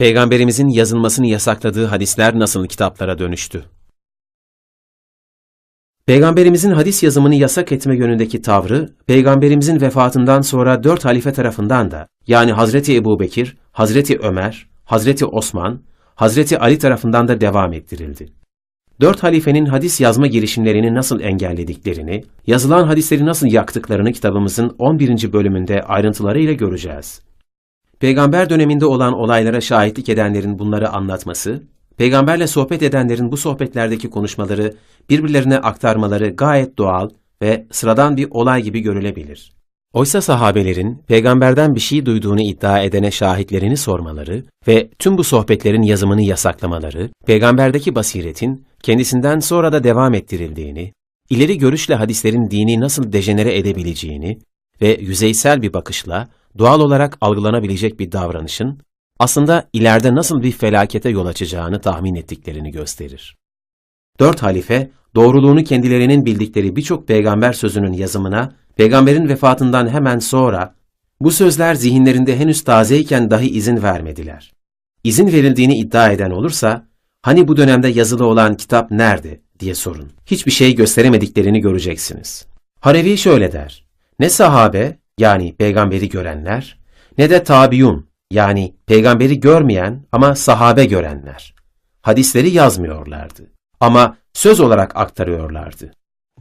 Peygamberimizin yazılmasını yasakladığı hadisler nasıl kitaplara dönüştü? Peygamberimizin hadis yazımını yasak etme yönündeki tavrı, Peygamberimizin vefatından sonra dört halife tarafından da, yani Hazreti Ebu Bekir, Hazreti Ömer, Hazreti Osman, Hazreti Ali tarafından da devam ettirildi. Dört halifenin hadis yazma girişimlerini nasıl engellediklerini, yazılan hadisleri nasıl yaktıklarını kitabımızın 11. bölümünde ayrıntılarıyla göreceğiz. Peygamber döneminde olan olaylara şahitlik edenlerin bunları anlatması, peygamberle sohbet edenlerin bu sohbetlerdeki konuşmaları birbirlerine aktarmaları gayet doğal ve sıradan bir olay gibi görülebilir. Oysa sahabelerin peygamberden bir şey duyduğunu iddia edene şahitlerini sormaları ve tüm bu sohbetlerin yazımını yasaklamaları, peygamberdeki basiretin kendisinden sonra da devam ettirildiğini, ileri görüşle hadislerin dini nasıl dejenere edebileceğini ve yüzeysel bir bakışla doğal olarak algılanabilecek bir davranışın aslında ileride nasıl bir felakete yol açacağını tahmin ettiklerini gösterir. Dört halife, doğruluğunu kendilerinin bildikleri birçok peygamber sözünün yazımına, peygamberin vefatından hemen sonra, bu sözler zihinlerinde henüz tazeyken dahi izin vermediler. İzin verildiğini iddia eden olursa, hani bu dönemde yazılı olan kitap nerede diye sorun. Hiçbir şey gösteremediklerini göreceksiniz. Harevi şöyle der, ne sahabe, yani peygamberi görenler, ne de tabiun, yani peygamberi görmeyen ama sahabe görenler. Hadisleri yazmıyorlardı ama söz olarak aktarıyorlardı.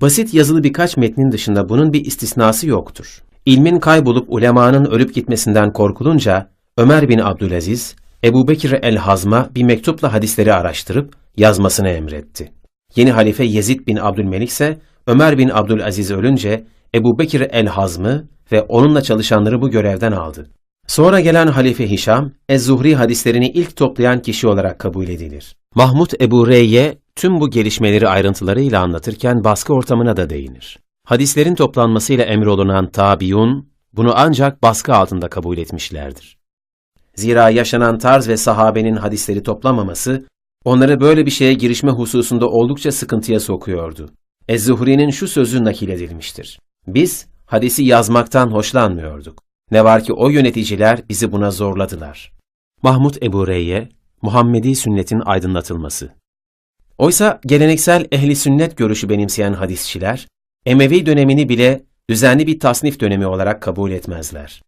Basit yazılı birkaç metnin dışında bunun bir istisnası yoktur. İlmin kaybolup ulemanın ölüp gitmesinden korkulunca Ömer bin Abdülaziz, Ebu Bekir el-Hazm'a bir mektupla hadisleri araştırıp yazmasını emretti. Yeni halife Yezid bin Abdülmelik ise Ömer bin Abdülaziz ölünce Ebu Bekir el-Hazm'ı ve onunla çalışanları bu görevden aldı. Sonra gelen halife Hişam, Ez-Zuhri hadislerini ilk toplayan kişi olarak kabul edilir. Mahmud Ebu Reyye tüm bu gelişmeleri ayrıntılarıyla anlatırken baskı ortamına da değinir. Hadislerin toplanmasıyla emrolunan tabiun, bunu ancak baskı altında kabul etmişlerdir. Zira yaşanan tarz ve sahabenin hadisleri toplamaması, onları böyle bir şeye girişme hususunda oldukça sıkıntıya sokuyordu. Ez-Zuhri'nin şu sözü nakil edilmiştir. Biz hadisi yazmaktan hoşlanmıyorduk. Ne var ki o yöneticiler bizi buna zorladılar. Mahmud Ebu Reyye, Muhammedi sünnetin aydınlatılması. Oysa geleneksel ehli sünnet görüşü benimseyen hadisçiler, Emevi dönemini bile düzenli bir tasnif dönemi olarak kabul etmezler.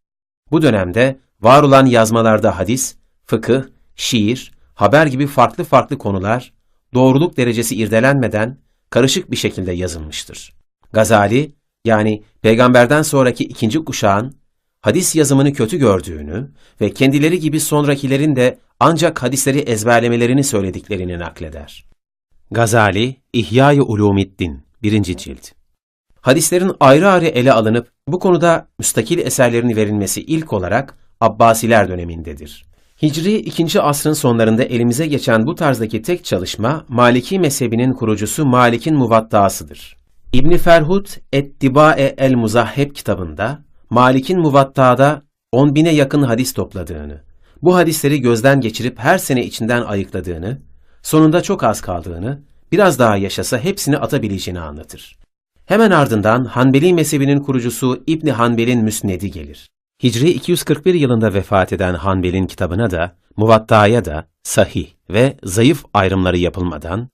Bu dönemde var olan yazmalarda hadis, fıkıh, şiir, haber gibi farklı farklı konular doğruluk derecesi irdelenmeden karışık bir şekilde yazılmıştır. Gazali, yani peygamberden sonraki ikinci kuşağın hadis yazımını kötü gördüğünü ve kendileri gibi sonrakilerin de ancak hadisleri ezberlemelerini söylediklerini nakleder. Gazali, İhya-i Ulumiddin, 1. cilt. Hadislerin ayrı ayrı ele alınıp bu konuda müstakil eserlerin verilmesi ilk olarak Abbasiler dönemindedir. Hicri 2. asrın sonlarında elimize geçen bu tarzdaki tek çalışma Maliki mezhebinin kurucusu Malik'in Muvatta'sıdır. İbni Ferhud Et-Dibae el-Muzahheb kitabında Malik'in Muvatta'da 10 bine yakın hadis topladığını, bu hadisleri gözden geçirip her sene içinden ayıkladığını, sonunda çok az kaldığını, biraz daha yaşasa hepsini atabileceğini anlatır. Hemen ardından Hanbeli mezhebinin kurucusu İbni Hanbel'in Müsned'i gelir. Hicri 241 yılında vefat eden Hanbel'in kitabına da, Muvatta'ya da sahih ve zayıf ayrımları yapılmadan,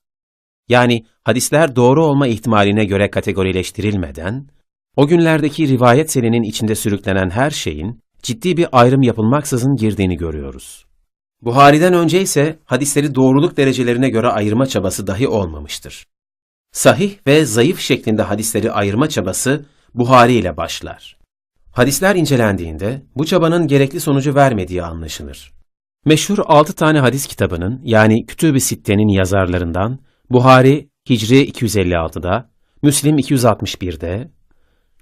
yani hadisler doğru olma ihtimaline göre kategorileştirilmeden, o günlerdeki rivayet selinin içinde sürüklenen her şeyin ciddi bir ayrım yapılmaksızın girdiğini görüyoruz. Buhari'den önce ise hadisleri doğruluk derecelerine göre ayırma çabası dahi olmamıştır. Sahih ve zayıf şeklinde hadisleri ayırma çabası Buhari ile başlar. Hadisler incelendiğinde bu çabanın gerekli sonucu vermediği anlaşılır. Meşhur 6 tane hadis kitabının yani Kütüb-i Sitte'nin yazarlarından Buhari Hicri 256'da, Müslim 261'de,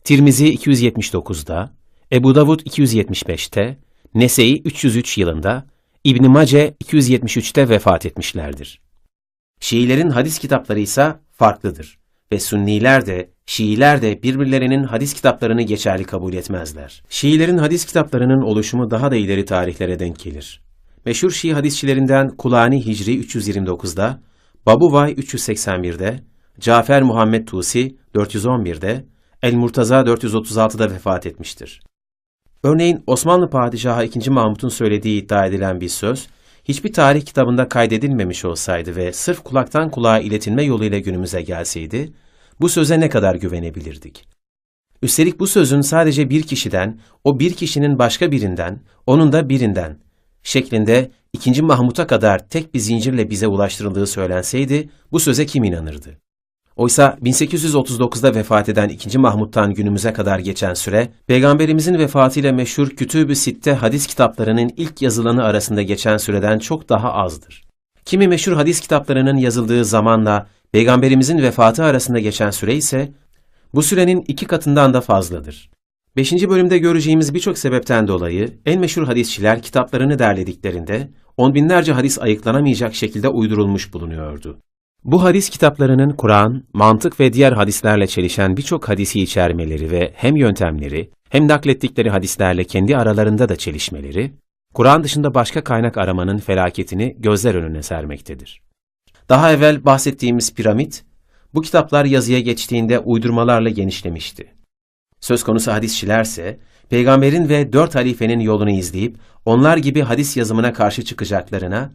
Tirmizi 279'da, Ebu Davud 275'te, Nese'yi 303 yılında, İbn Mace 273'te vefat etmişlerdir. Şiilerin hadis kitapları ise farklıdır ve Sünniler de Şiiler de birbirlerinin hadis kitaplarını geçerli kabul etmezler. Şiilerin hadis kitaplarının oluşumu daha da ileri tarihlere denk gelir. Meşhur Şii hadisçilerinden Kulani Hicri 329'da, Babuvay 381'de, Cafer Muhammed Tusi 411'de, El-Murtaza 436'da vefat etmiştir. Örneğin Osmanlı Padişahı II. Mahmut'un söylediği iddia edilen bir söz, hiçbir tarih kitabında kaydedilmemiş olsaydı ve sırf kulaktan kulağa iletilme yoluyla günümüze gelseydi, bu söze ne kadar güvenebilirdik? Üstelik bu sözün sadece bir kişiden, o bir kişinin başka birinden, onun da birinden şeklinde 2. Mahmut'a kadar tek bir zincirle bize ulaştırıldığı söylenseydi bu söze kim inanırdı? Oysa 1839'da vefat eden 2. Mahmut'tan günümüze kadar geçen süre, Peygamberimizin vefatıyla meşhur Kütüb-ü Sitte hadis kitaplarının ilk yazılanı arasında geçen süreden çok daha azdır. Kimi meşhur hadis kitaplarının yazıldığı zamanla Peygamberimizin vefatı arasında geçen süre ise bu sürenin iki katından da fazladır. Beşinci bölümde göreceğimiz birçok sebepten dolayı en meşhur hadisçiler kitaplarını derlediklerinde on binlerce hadis ayıklanamayacak şekilde uydurulmuş bulunuyordu. Bu hadis kitaplarının Kur'an, mantık ve diğer hadislerle çelişen birçok hadisi içermeleri ve hem yöntemleri hem naklettikleri hadislerle kendi aralarında da çelişmeleri, Kur'an dışında başka kaynak aramanın felaketini gözler önüne sermektedir. Daha evvel bahsettiğimiz piramit, bu kitaplar yazıya geçtiğinde uydurmalarla genişlemişti. Söz konusu hadisçilerse, peygamberin ve dört halifenin yolunu izleyip onlar gibi hadis yazımına karşı çıkacaklarına,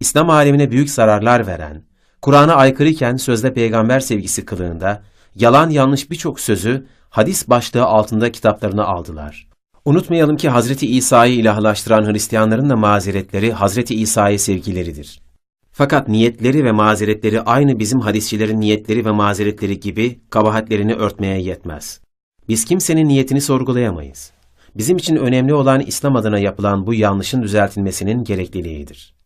İslam alemine büyük zararlar veren, Kur'an'a aykırıyken sözde peygamber sevgisi kılığında, yalan yanlış birçok sözü hadis başlığı altında kitaplarına aldılar. Unutmayalım ki Hazreti İsa'yı ilahlaştıran Hristiyanların da mazeretleri Hazreti İsa'ya sevgileridir. Fakat niyetleri ve mazeretleri aynı bizim hadisçilerin niyetleri ve mazeretleri gibi kabahatlerini örtmeye yetmez. Biz kimsenin niyetini sorgulayamayız. Bizim için önemli olan İslam adına yapılan bu yanlışın düzeltilmesinin gerekliliğidir.